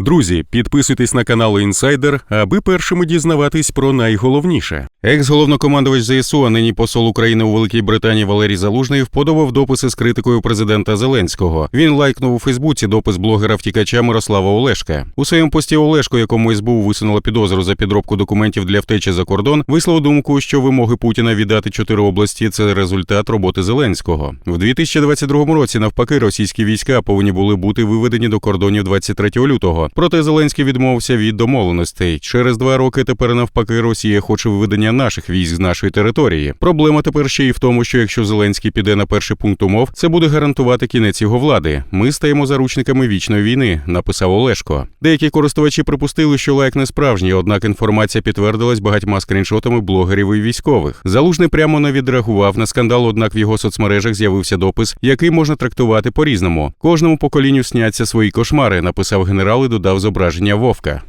Друзі, підписуйтесь на канал Інсайдер, аби першими дізнаватись про найголовніше. Екс-головнокомандувач ЗСУ, а нині посол України у Великій Британії Валерій Залужний вподобав дописи з критикою президента Зеленського. Він лайкнув у Фейсбуці допис блогера втікача Мирослава Олешка. У своєму пості Олешко, якому СБУ висунула підозру за підробку документів для втечі за кордон, висловив думку, що вимоги Путіна віддати чотири області це результат роботи Зеленського. В 2022 році, навпаки, російські війська повинні були бути виведені до кордонів 23 лютого. Проте Зеленський відмовився від домовленостей. Через два роки тепер навпаки Росія хоче виведення наших військ з нашої території. Проблема тепер ще й в тому, що якщо Зеленський піде на перший пункт умов, це буде гарантувати кінець його влади. Ми стаємо заручниками вічної війни, написав Олешко. Деякі користувачі припустили, що лайк не справжній, однак інформація підтвердилась багатьма скріншотами блогерів і військових. Залужний прямо не відреагував на скандал, однак в його соцмережах з'явився допис, який можна трактувати по-різному. Кожному поколінню сняться свої кошмари, написав генерал і додав зображення Вовка.